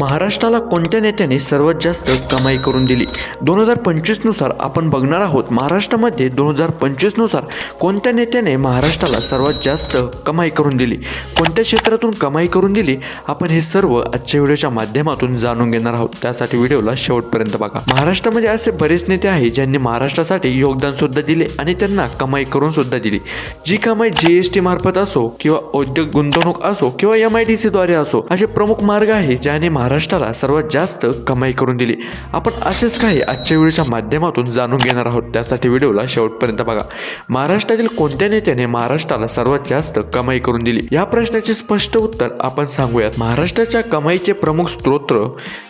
महाराष्ट्राला कोणत्या नेत्याने सर्वात जास्त कमाई करून दिली? दोन हजार पंचवीसनुसार आपण बघणार आहोत महाराष्ट्रामध्ये दोन हजार पंचवीसनुसार कोणत्या नेत्याने महाराष्ट्राला सर्वात जास्त कमाई करून दिली? कोणत्या क्षेत्रातून कमाई करून दिली? आपण हे सर्व आजच्या व्हिडिओच्या माध्यमातून जाणून घेणार आहोत. त्यासाठी व्हिडिओला शेवटपर्यंत बघा. महाराष्ट्रामध्ये असे बरेच नेते आहेत ज्यांनी महाराष्ट्रासाठी योगदान सुद्धा दिले आणि त्यांना कमाई करून सुद्धा दिली. जी कमाई जी एस टी मार्फत असो किंवा औद्योगिक गुंतवणूक असो किंवा एम आय डी सीद्वारे असो असे प्रमुख मार्ग आहे ज्याने महाराष्ट्राला सर्वात जास्त कमाई करून दिली. आपण असेच काही आजच्या व्हिडिओच्या माध्यमातून जाणून घेणार आहोत. त्यासाठी व्हिडिओला शेवटपर्यंत बघा. महाराष्ट्रातील कोणत्या नेत्याने महाराष्ट्राला सर्वात जास्त कमाई करून दिली? या प्रश्नाचे स्पष्ट उत्तर आपण सांगूयात. महाराष्ट्राच्या कमाईचे प्रमुख स्त्रोत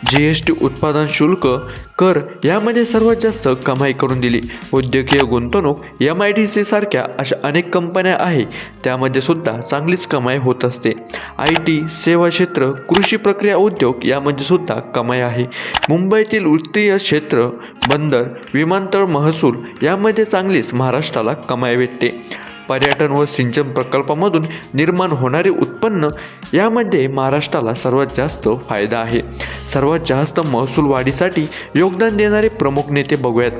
जी एस टी उत्पादन शुल्क कर यामध्ये सर्वात जास्त कमाई करून दिली. उद्योगीय गुंतवणूक एम आय डी सी सारख्या अशा अनेक कंपन्या आहे त्यामध्ये सुद्धा चांगलीच कमाई होत असते. आय टी सेवा क्षेत्र कृषी प्रक्रिया उद्योग यामध्ये सुद्धा कमाई आहे. मुंबईतील वृत्तीय क्षेत्र बंदर विमानतळ महसूल यामध्ये चांगलीच महाराष्ट्राला कमाई भेटते. पर्यटन व सिंचन प्रकल्पामधून निर्माण होणारे उत्पन्न यामध्ये महाराष्ट्राला सर्वात जास्त फायदा आहे. सर्वात जास्त महसूल वाढीसाठी योगदान देणारे प्रमुख नेते बघूयात.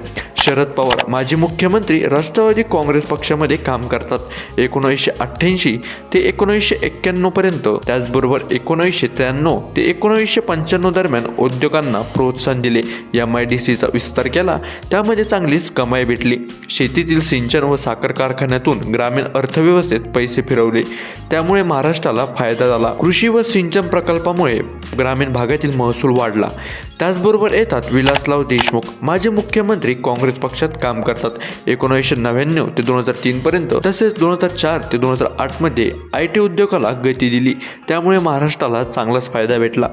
शरद पवार माजी मुख्यमंत्री राष्ट्रवादी काँग्रेस पक्षामध्ये काम करतात. एकोणीसशे अठ्ठ्याऐंशी ते एकोणीसशे एक्क्याण्णवपर्यंत त्याचबरोबर एकोणीसशे त्र्याण्णव ते एकोणीसशे पंच्याण्णव दरम्यान उद्योगांना प्रोत्साहन दिले. एम आय डी सीचा विस्तार केला त्यामध्ये चांगलीच कमाई भेटली. शेतीतील सिंचन व साखर कारखान्यातून ग्रामीण अर्थव्यवस्थेत पैसे फिरवले. त्यामुळे महाराष्ट्राला फायदा झाला. कृषी व सिंचन प्रकल्पामुळे ग्रामीण भागातील महसूल वाढला. त्याचबरोबर येतात विलासराव देशमुख माजी मुख्यमंत्री काँग्रेस पक्षात काम करतात. एकोणीसशे नव्याण्णव ते दोन हजार तीनपर्यंत तसेच दोन हजार चार ते दोन हजार आठमध्ये आय टी उद्योगाला गती दिली. त्यामुळे महाराष्ट्राला चांगलाच फायदा भेटला.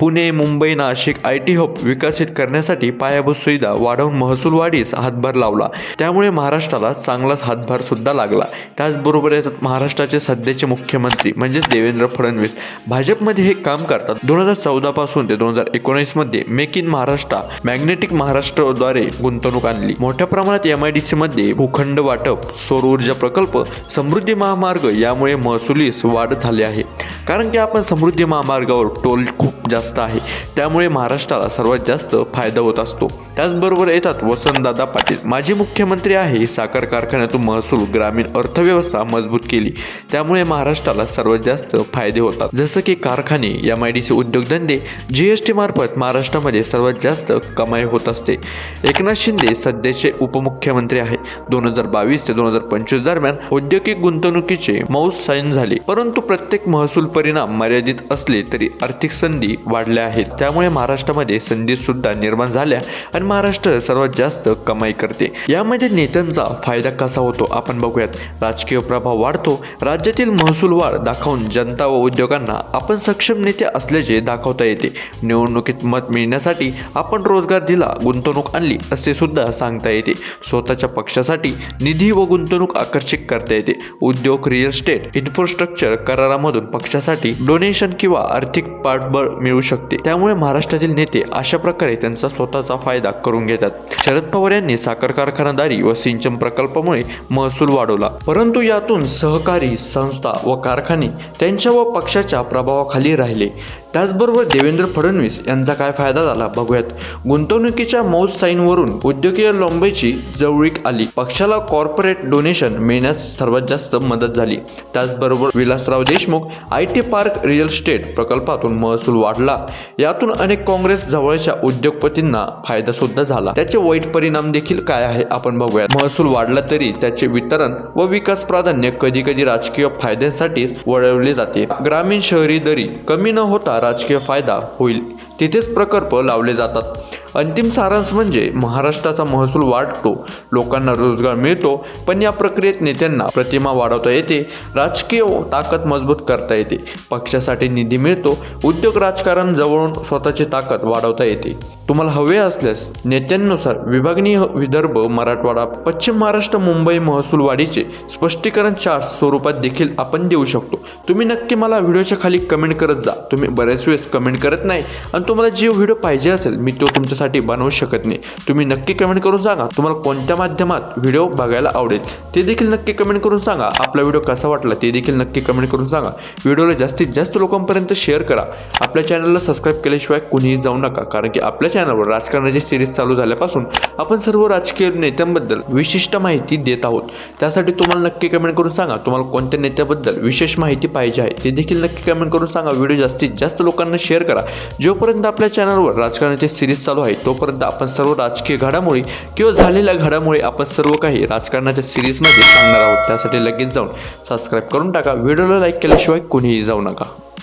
Pune Mumbai Nashik I T hub विकसित करण्यासाठी पायाभूत सुविधा वाढवून महसूल वाढीस हातभार लावला. त्यामुळे महाराष्ट्राला चांगलाच हातभार सुद्धा लागला. त्याचबरोबर येतात महाराष्ट्राचे सध्याचे मुख्यमंत्री म्हणजेच देवेंद्र फडणवीस. भाजपमध्ये हे काम करतात. दोन हजार चौदा पासून ते दोन हजार एकोणीसमध्ये मेक इन महाराष्ट्र मॅग्नेटिक महाराष्ट्रद्वारे गुंतवणूक आणली. मोठ्या प्रमाणात एम आय डी सी मध्ये भूखंड वाटप सौर ऊर्जा प्रकल्प समृद्धी महामार्ग यामुळे महसुलीस वाढ झाली आहे. कारण की आपण समृद्धी महामार्गावर टोल खूप जास्त आहे. त्यामुळे महाराष्ट्राला सर्वात जास्त फायदा होत असतो. त्याचबरोबर येतात वसंतदादा पाटील. माजी मुख्यमंत्री आहे. साखर कारखान्यातून महसूल ग्रामीण अर्थव्यवस्था मजबूत केली. त्यामुळे महाराष्ट्राला सर्वात जास्त फायदे होतात. जसं की कारखाने एम आय डी सी उद्योगधंदे जी एस टी मार्फत महाराष्ट्रामध्ये सर्वात जास्त कमाई होत असते. एकनाथ शिंदे सध्याचे उपमुख्यमंत्री आहे दोन हजार बावीस ते दोन हजार पंचवीस दरम्यान औद्योगिक गुंतवणुकीचे मौस साईन झाले. परंतु प्रत्येक महसूल परिणाम मर्यादित असले तरी आर्थिक संधी वाढल्या आहेत. त्यामुळे महाराष्ट्रामध्ये संधी सुद्धा निर्माण झाल्या आणि महाराष्ट्र सर्वात जास्त कमाई करते. यामध्ये नेत्यांचा फायदा कसा होतो आपण बघूयात. राजकीय प्रभाव वाढतो. राज्यातील महसूल वाढ दाखवून जनता व उद्योगांना आपण सक्षम नेते असल्याचे दाखवता येते. निवडणुकीत मत मिळण्यासाठी आपण रोजगार दिला गुंतवणूक आणली असे सुद्धा सांगता येते. स्वतःच्या पक्षासाठी निधी व गुंतवणूक आकर्षित करता येते. उद्योग रिअल इस्टेट इन्फ्रास्ट्रक्चर करारामधून पक्षासाठी डोनेशन किंवा आर्थिक पाठबळ मिळू शकते. त्यामुळे महाराष्ट्रातील नेते अशा प्रकारे त्यांचा स्वतःचा फायदा करून घेतात. शरद पवार यांनी साखर कारखानादारी व सिंचन प्रकल्पामुळे महसूल वाढवला. परंतु यातून सहकारी संस्था व कारखाने त्यांच्या व पक्षाच्या प्रभावाखाली राहिले. त्याचबरोबर देवेंद्र फडणवीस यांचा काय फायदा झाला बघूयात. गुंतवणुकीच्या मौज साईनवरून उद्योगीय लोंबेची जवळीक आली. पक्षाला कॉर्पोरेट डोनेशन मिळण्यास सर्वात जास्त मदत झाली. त्याचबरोबर Vilasrao Deshmukh I T park real estate प्रकल्पातून महसूल वाढला. यातून अनेक काँग्रेस जवळच्या उद्योगपतींना फायदा सुद्धा झाला. त्याचे वाईट परिणाम देखील काय आहे आपण बघूयात. महसूल वाढला तरी त्याचे वितरण व विकास प्राधान्य कधी कधी राजकीय फायद्यांसाठी वळवले जाते. ग्रामीण शहरी दरी कमी न होता राजकीय फायदा होईल. तिथेच प्रकल्प लावले जातात. अंतिम सारांश म्हणजे महाराष्ट्राचा महसूल वाढतो लोकांना रोजगार मिळतो पण या प्रक्रियेत नेत्यांना प्रतिमा वाढवता येते राजकीय ताकद मजबूत करता येते पक्षासाठी निधी मिळतो उद्योग राजकारण जवळून स्वतःची ताकद वाढवता येते. तुम्हाला हवे असल्यास नेत्यांनुसार विभागणीय विदर्भ मराठवाडा पश्चिम महाराष्ट्र मुंबई महसूल वाढीचे स्पष्टीकरण चार्ट स्वरूपात देखील आपण देऊ शकतो. तुम्ही नक्की मला व्हिडिओच्या खाली कमेंट करत जा. तुम्ही बऱ्याच वेळेस कमेंट करत नाही. आणि तुम्हाला जे व्हिडिओ पाहिजे असेल मी तो तुमच्यासाठी तुमच्यासाठी बनवू शकत नाही. तुम्ही नक्की कमेंट करून सांगा. तुम्हाला कोणत्या माध्यमात व्हिडिओ बघायला आवडेल ते देखील नक्की कमेंट करून सांगा. आपला व्हिडिओ कसा वाटला ते देखील नक्की कमेंट करून सांगा. व्हिडिओला जास्तीत जास्त लोकांपर्यंत शेअर करा. आपल्या चॅनलला सबस्क्राईब केल्याशिवाय कुणीही जाऊ नका. कारण की आपल्या चॅनलवर राजकारणाची सिरीज चालू झाल्यापासून आपण सर्व राजकीय नेत्यांबद्दल विशिष्ट माहिती देत आहोत. त्यासाठी तुम्हाला नक्की कमेंट करून सांगा. तुम्हाला कोणत्या नेत्याबद्दल विशेष माहिती पाहिजे आहे ते देखील नक्की कमेंट करून सांगा. व्हिडिओ जास्तीत जास्त लोकांना शेअर करा. जोपर्यंत आपल्या चॅनलवर राजकारणाची सिरीज चालू आहे तोपर्यंत आपण सर्व राजकीय घडामोडी किंवा झालेल्या घडामुळे आपण सर्व काही राजकारणाच्या सिरीजमध्ये सांगणार आहोत. त्यासाठी लगेच जाऊन सबस्क्राईब करून टाका. व्हिडिओला लाईक केल्याशिवाय कुणीही जाऊ नका.